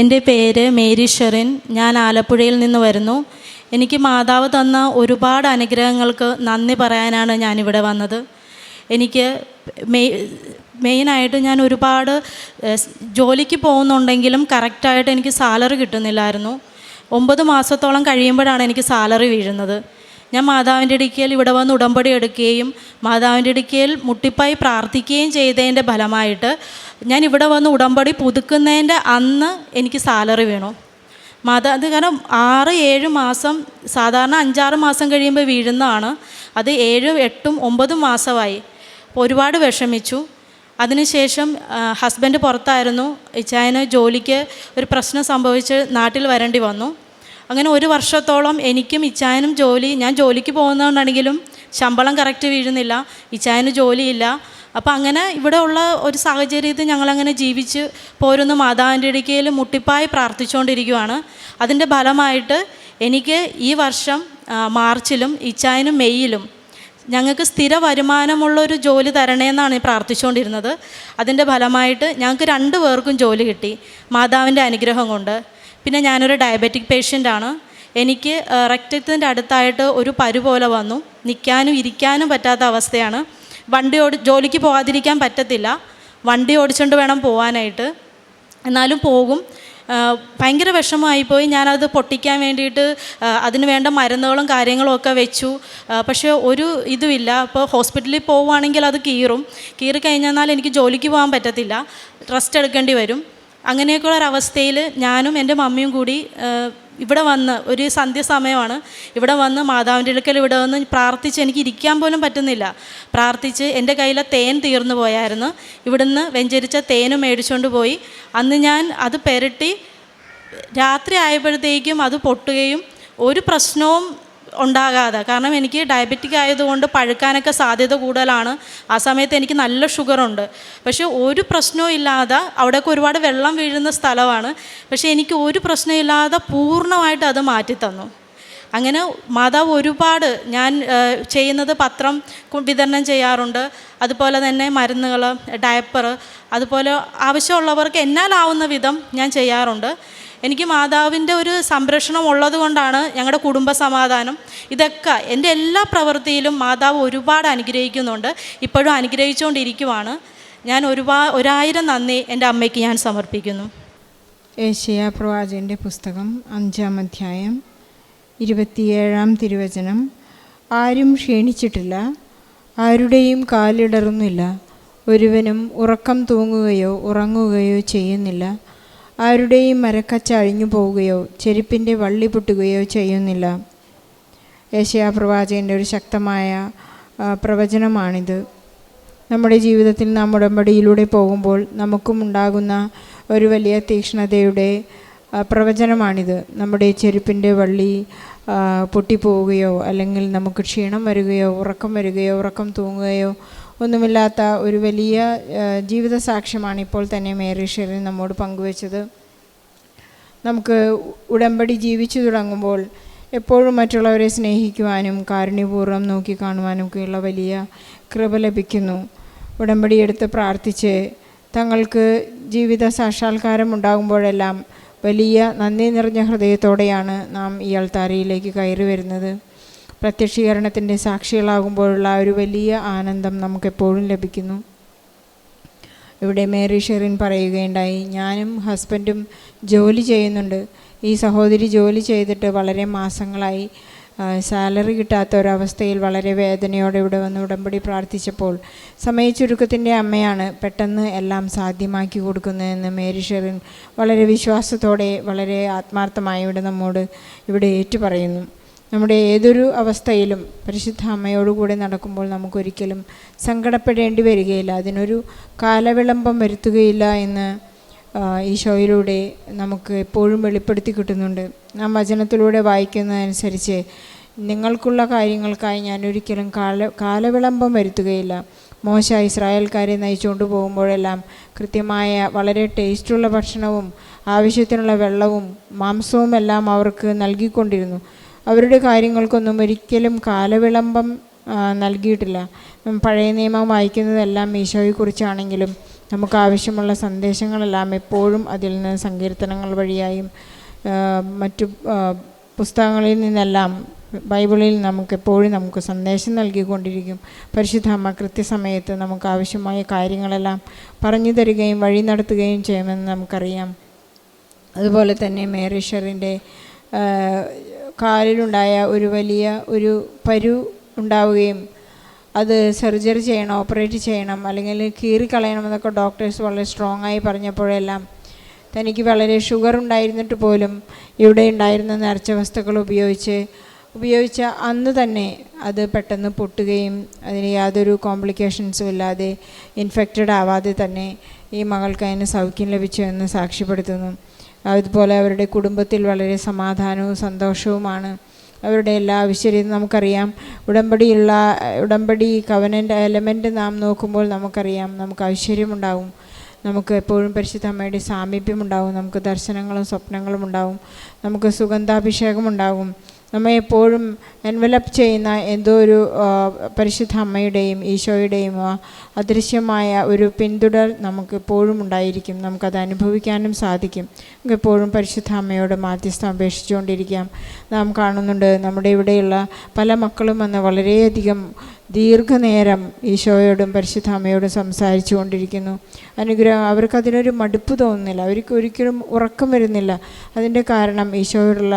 എന്റെ പേര് മേരി ഷെറിൻ. ഞാൻ ആലപ്പുഴയിൽ നിന്ന് വരുന്നു. എനിക്ക് മാതാവ് തന്ന ഒരുപാട് അനുഗ്രഹങ്ങൾക്ക് നന്ദി പറയാനാണ് ഞാനിവിടെ വന്നത്. എനിക്ക് മെയ് മെയിനായിട്ട് ഞാൻ ഒരുപാട് ജോലിക്ക് പോകുന്നുണ്ടെങ്കിലും കറക്റ്റായിട്ട് എനിക്ക് സാലറി കിട്ടുന്നില്ലായിരുന്നു. ഒമ്പത് മാസത്തോളം കഴിയുമ്പോഴാണ് എനിക്ക് സാലറി വീഴുന്നത്. ഞാൻ മാതാവിന്റെ ഇടുക്കിയിൽ ഇവിടെ വന്ന് ഉടമ്പടി എടുക്കുകയും മാതാവിന്റെ ഇടുക്കിയിൽ മുട്ടിപ്പായി പ്രാർത്ഥിക്കുകയും ചെയ്തതിന്റെ ഫലമായിട്ട് ഞാൻ ഇവിടെ വന്ന് ഉടമ്പടി പുതുക്കുന്നതിന്റെ അന്ന് എനിക്ക് സാലറി വേണോ? മാതാ അത് കാരണം ആറ് ഏഴ് മാസം സാധാരണ അഞ്ചാറ് മാസം കഴിയുമ്പോൾ വീഴുന്നതാണ്. അത് ഏഴും എട്ടും ഒമ്പതും മാസമായി. ഒരുപാട് വിഷമിച്ചു. അതിനുശേഷം ഹസ്ബൻഡ് പുറത്തായിരുന്നു. ഇച്ചായന് ജോലിക്ക് ഒരു പ്രശ്നം സംഭവിച്ച് നാട്ടിൽ വരേണ്ടി വന്നു. അങ്ങനെ ഒരു വർഷത്തോളം എനിക്കും ഇച്ചായനും ജോലി ഞാൻ ജോലിക്ക് പോകുന്നതുകൊണ്ടാണെങ്കിലും ശമ്പളം കറക്റ്റ് വീഴുന്നില്ല. ഇച്ചായന് ജോലിയില്ല. അപ്പോൾ അങ്ങനെ ഇവിടെ ഉള്ള ഒരു സാഹചര്യത്തിൽ ഞങ്ങളങ്ങനെ ജീവിച്ച് പോരുന്ന മാതാവിന്റെ ഇടയ്ക്കയിൽ മുട്ടിപ്പായി പ്രാർത്ഥിച്ചുകൊണ്ടിരിക്കുകയാണ് അതിന്റെ ഫലമായിട്ട് എനിക്ക് ഈ വർഷം മാർച്ചിലും ഇച്ചായനും മെയ്യിലും ഞങ്ങൾക്ക് സ്ഥിര വരുമാനമുള്ളൊരു ജോലി തരണേന്നാണ് പ്രാർത്ഥിച്ചുകൊണ്ടിരുന്നത്. അതിന്റെ ഫലമായിട്ട് ഞങ്ങൾക്ക് രണ്ട് പേർക്കും ജോലി കിട്ടി മാതാവിന്റെ അനുഗ്രഹം കൊണ്ട്. പിന്നെ ഞാനൊരു ഡയബറ്റിക് പേഷ്യന്റാണ്. എനിക്ക് രക്തത്തിന്റെ അടുത്തായിട്ട് ഒരു പരു പോലെ വന്നു. നിൽക്കാനും ഇരിക്കാനും പറ്റാത്ത അവസ്ഥയാണ്. വണ്ടി ഓടി ജോലിക്ക് പോകാതിരിക്കാൻ പറ്റത്തില്ല. വണ്ടി ഓടിച്ചുകൊണ്ട് വേണം പോകാനായിട്ട് എന്നാലും പോകും. ഭയങ്കര വിഷമമായിപ്പോയി. ഞാനത് പൊട്ടിക്കാൻ വേണ്ടിയിട്ട് അതിന് വേണ്ട മരുന്നുകളും കാര്യങ്ങളും ഒക്കെ വെച്ചു. പക്ഷേ ഒരു ഇതുമില്ല. അപ്പോൾ ഹോസ്പിറ്റലിൽ പോവുകയാണെങ്കിൽ അത് കീറും. കീറി കഴിഞ്ഞാൽ എനിക്ക് ജോലിക്ക് പോകാൻ പറ്റത്തില്ല. റെസ്റ്റ് എടുക്കേണ്ടി വരും. അങ്ങനെയൊക്കെയുള്ള ഒരവസ്ഥയിൽ ഞാനും എന്റെ മമ്മിയും കൂടി ഇവിടെ വന്ന് ഒരു സന്ധ്യ സമയമാണ്. ഇവിടെ വന്ന് മാതാവിന്റെ അടുക്കൽ ഇവിടെ വന്ന് പ്രാർത്ഥിച്ച് എനിക്ക് ഇരിക്കാൻ പോലും പറ്റുന്നില്ല. പ്രാർത്ഥിച്ച് എന്റെ കയ്യിലെ തേൻ തീർന്നു പോയായിരുന്നു. ഇവിടുന്ന് വെഞ്ചരിച്ച തേനും മേടിച്ചുകൊണ്ട് പോയി. അന്ന് ഞാൻ അത് പെരട്ടി രാത്രി ആയപ്പോഴത്തേക്കും അത് പൊട്ടുകയും ഒരു പ്രശ്നവും ഉണ്ടാകാതെ. കാരണം എനിക്ക് ഡയബറ്റിക് ആയതുകൊണ്ട് പഴുക്കാനൊക്കെ സാധ്യത കൂടുതലാണ്. ആ സമയത്ത് എനിക്ക് നല്ല ഷുഗറുണ്ട് പക്ഷേ ഒരു പ്രശ്നവും ഇല്ലാതെ അവിടെയൊക്കെ ഒരുപാട് വെള്ളം വീഴുന്ന സ്ഥലമാണ്. പക്ഷേ എനിക്ക് ഒരു പ്രശ്നമില്ലാതെ പൂർണമായിട്ട് അത് മാറ്റിത്തന്നു അങ്ങനെ മാതാവ് ഒരുപാട് ഞാൻ ചെയ്യുന്നത് പത്രം വിതരണം ചെയ്യാറുണ്ട്. അതുപോലെ തന്നെ മരുന്നുകൾ ഡയപ്പർ അതുപോലെ ആവശ്യമുള്ളവർക്ക് എന്നാലാവുന്ന വിധം ഞാൻ ചെയ്യാറുണ്ട്. എനിക്ക് മാതാവിന്റെ ഒരു സംരക്ഷണം ഉള്ളത് കൊണ്ടാണ് ഞങ്ങളുടെ കുടുംബ സമാധാനം. ഇതൊക്കെ എന്റെ എല്ലാ പ്രവൃത്തിയിലും മാതാവ് ഒരുപാട് അനുഗ്രഹിക്കുന്നുണ്ട്. ഇപ്പോഴും അനുഗ്രഹിച്ചുകൊണ്ടിരിക്കുവാണ്. ഞാൻ ഒരുപാട് ഒരായിരം നന്ദി എന്റെ അമ്മയ്ക്ക് ഞാൻ സമർപ്പിക്കുന്നു. ഏഷ്യ പ്രവാചകന്റെ പുസ്തകം അഞ്ചാം അധ്യായം ഇരുപത്തിയേഴാം തിരുവചനം. ആരും ക്ഷീണിച്ചിട്ടില്ല ആരുടെയും കാലിടറുന്നില്ല ഒരുവനും ഉറക്കം തൂങ്ങുകയോ ഉറങ്ങുകയോ ചെയ്യുന്നില്ല. ആരുടെയും മരക്കച്ച അഴിഞ്ഞു പോവുകയോ ചെരുപ്പിന്റെ വള്ളി പൊട്ടുകയോ ചെയ്യുന്നില്ല. ഏഷ്യാ പ്രവാചകന്റെ ഒരു ശക്തമായ പ്രവചനമാണിത്. നമ്മുടെ ജീവിതത്തിൽ നാം ഉടമ്പടിയിലൂടെ പോകുമ്പോൾ നമുക്കും ഉണ്ടാകുന്ന ഒരു വലിയ തീക്ഷ്ണതയുടെ പ്രവചനമാണിത്. നമ്മുടെ ചെരുപ്പിന്റെ വള്ളി പൊട്ടിപ്പോവുകയോ അല്ലെങ്കിൽ നമുക്ക് ക്ഷീണം വരികയോ ഉറക്കം വരികയോ ഉറക്കം തൂങ്ങുകയോ ഒന്നുമില്ലാത്ത ഒരു വലിയ ജീവിത സാക്ഷ്യമാണ് ഇപ്പോൾ തന്നെ മേരി ഷെറിൻ നമ്മോട് പങ്കുവച്ചത്. നമുക്ക് ഉടമ്പടി ജീവിച്ചു തുടങ്ങുമ്പോൾ എപ്പോഴും മറ്റുള്ളവരെ സ്നേഹിക്കുവാനും കാരുണ്യപൂർവം നോക്കിക്കാണുവാനും ഒക്കെയുള്ള വലിയ കൃപ ലഭിക്കുന്നു. ഉടമ്പടി എടുത്ത് പ്രാർത്ഥിച്ച് തങ്ങൾക്ക് ജീവിത സാക്ഷാത്കാരം ഉണ്ടാകുമ്പോഴെല്ലാം വലിയ നന്ദി നിറഞ്ഞ ഹൃദയത്തോടെയാണ് നാം ഈ അൾത്താരയിലേക്ക് കയറി വരുന്നത്. പ്രത്യക്ഷീകരണത്തിന്റെ സാക്ഷികളാകുമ്പോഴുള്ള ഒരു വലിയ ആനന്ദം നമുക്കെപ്പോഴും ലഭിക്കുന്നു. ഇവിടെ മേരി ഷെറിൻ പറയുകയുണ്ടായി ഞാനും ഹസ്ബൻഡും ജോലി ചെയ്യുന്നുണ്ട്. ഈ സഹോദരി ജോലി ചെയ്തിട്ട് വളരെ മാസങ്ങളായി. സാലറി കിട്ടാത്ത ഒരവസ്ഥയിൽ വളരെ വേദനയോടെ ഇവിടെ വന്ന് ഉടമ്പടി പ്രാർത്ഥിച്ചപ്പോൾ സമയച്ചുരുക്കത്തിന്റെ അമ്മയാണ് പെട്ടെന്ന് എല്ലാം സാധ്യമാക്കി കൊടുക്കുന്നതെന്ന് മേരി ഷെറിൻ വളരെ വിശ്വാസത്തോടെ വളരെ ആത്മാർത്ഥമായി ഇവിടെ നമ്മോട് ഇവിടെ ഏറ്റു പറയുന്നു നമ്മുടെ ഏതൊരു അവസ്ഥയിലും പരിശുദ്ധ അമ്മയോടുകൂടെ നടക്കുമ്പോൾ നമുക്കൊരിക്കലും സങ്കടപ്പെടേണ്ടി വരികയില്ല. അതിനൊരു കാലവിളംബം വരുത്തുകയില്ല എന്ന് ഈശോയിലൂടെ നമുക്ക് എപ്പോഴും വെളിപ്പെടുത്തി കിട്ടുന്നുണ്ട്. നാം വചനത്തിലൂടെ വായിക്കുന്നതനുസരിച്ച് നിങ്ങൾക്കുള്ള കാര്യങ്ങൾക്കായി ഞാൻ ഒരിക്കലും കാല കാലവിളംബം വരുത്തുകയില്ല. മോശ ഇസ്രായേൽക്കാരെ നയിച്ചുകൊണ്ട് പോകുമ്പോഴെല്ലാം കൃത്യമായ വളരെ ടേസ്റ്റുള്ള ഭക്ഷണവും ആവശ്യത്തിനുള്ള വെള്ളവും മാംസവും എല്ലാം അവർക്ക് നൽകിക്കൊണ്ടിരുന്നു. അവരുടെ കാര്യങ്ങൾക്കൊന്നും ഒരിക്കലും കാലവിളംബം നൽകിയിട്ടില്ല. പഴയ നിയമം വായിക്കുന്നതെല്ലാം ഈശോയെക്കുറിച്ചാണെങ്കിലും നമുക്ക് ആവശ്യമുള്ള സന്ദേശങ്ങളെല്ലാം എപ്പോഴും അതിൽ നിന്ന് സങ്കീർത്തനങ്ങൾ വഴിയായും മറ്റു പുസ്തകങ്ങളിൽ നിന്നെല്ലാം ബൈബിളിൽ നമുക്ക് എപ്പോഴും നമുക്ക് സന്ദേശം നൽകിക്കൊണ്ടിരിക്കും. പരിശുദ്ധ അമ്മ കൃത്യസമയത്ത് നമുക്ക് ആവശ്യമായ കാര്യങ്ങളെല്ലാം പറഞ്ഞു തരികയും വഴി നടത്തുകയും ചെയ്യുമെന്ന് നമുക്കറിയാം. അതുപോലെ തന്നെ മേറീഷറിന്റെ കാലിലുണ്ടായ ഒരു വലിയ ഒരു പരു ഉണ്ടാവുകയും അത് സർജറി ചെയ്യണം ഓപ്പറേറ്റ് ചെയ്യണം അല്ലെങ്കിൽ കീറിക്കളയണമെന്നൊക്കെ ഡോക്ടേഴ്സ് വളരെ സ്ട്രോങ് ആയി പറഞ്ഞപ്പോഴെല്ലാം തനിക്ക് വളരെ ഷുഗർ ഉണ്ടായിരുന്നിട്ട് പോലും ഇവിടെ ഉണ്ടായിരുന്ന നിറച്ച വസ്തുക്കൾ ഉപയോഗിച്ച് ഉപയോഗിച്ച അന്ന് തന്നെ അത് പെട്ടെന്ന് പൊട്ടുകയും അതിന് യാതൊരു കോംപ്ലിക്കേഷൻസും ഇല്ലാതെ ഇൻഫെക്റ്റഡ് ആവാതെ തന്നെ ഈ മകൾക്ക് അതിന് സൗഖ്യം ലഭിച്ചു എന്ന് സാക്ഷ്യപ്പെടുത്തുന്നു. അതുപോലെ അവരുടെ കുടുംബത്തിൽ വളരെ സമാധാനവും സന്തോഷവുമാണ്. അവരുടെ എല്ലാ ഐശ്വര്യവും നമുക്കറിയാം. ഉടമ്പടിയുള്ള ഉടമ്പടി കവനന്റ് എലമെന്റ് നാം നോക്കുമ്പോൾ നമുക്കറിയാം. നമുക്ക് ഐശ്വര്യമുണ്ടാവും. നമുക്ക് എപ്പോഴും പരിശുദ്ധ അമ്മയുടെ സാമീപ്യം ഉണ്ടാവും നമുക്ക് ദർശനങ്ങളും സ്വപ്നങ്ങളും ഉണ്ടാവും. നമുക്ക് സുഗന്ധാഭിഷേകം ഉണ്ടാവും നമ്മെ എപ്പോഴും എൻവലപ്പ് ചെയ്യുന്ന എന്തോ ഒരു പരിശുദ്ധ അമ്മയുടെയും ഈശോയുടെയും അദൃശ്യമായ ഒരു പിന്തുടർ നമുക്ക് എപ്പോഴും ഉണ്ടായിരിക്കും. നമുക്കത് അനുഭവിക്കാനും സാധിക്കും. നമുക്ക് എപ്പോഴും പരിശുദ്ധ അമ്മയോട് മാധ്യസ്ഥം അപേക്ഷിച്ചുകൊണ്ടിരിക്കാം. നാം കാണുന്നുണ്ട് നമ്മുടെ ഇവിടെയുള്ള പല മക്കളും വന്ന് വളരെയധികം ദീർഘനേരം ഈശോയോടും പരിശുദ്ധ അമ്മയോടും സംസാരിച്ചു കൊണ്ടിരിക്കുന്നു അനുഗ്രഹം അവർക്കതിനൊരു മടുപ്പ് തോന്നുന്നില്ല. അവർക്ക് ഒരിക്കലും ഉറക്കം വരുന്നില്ല. അതിന്റെ കാരണം ഈശോയോടുള്ള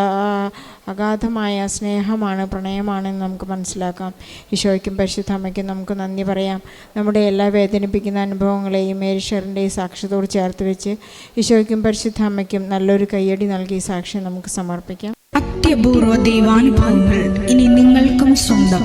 അഗാധമായ സ്നേഹമാണ് പ്രണയമാണെന്ന് നമുക്ക് മനസ്സിലാക്കാം. ഈശോയ്ക്കും പരിശുദ്ധമ്മയ്ക്കും നമുക്ക് നന്ദി പറയാം. നമ്മുടെ എല്ലാ വേദനിപ്പിക്കുന്ന അനുഭവങ്ങളെയും മേരിഷറിന്റെ സാക്ഷ്യത്തോട് ചേർത്ത് വെച്ച് ഈശോയ്ക്കും പരിശുദ്ധമ്മയ്ക്കും നല്ലൊരു കയ്യടി നൽകി സാക്ഷ്യം നമുക്ക് സമർപ്പിക്കാം. അത്യപൂർവ ദൈവാനുഭവങ്ങൾ ഇനി നിങ്ങൾക്കും സ്വന്തം.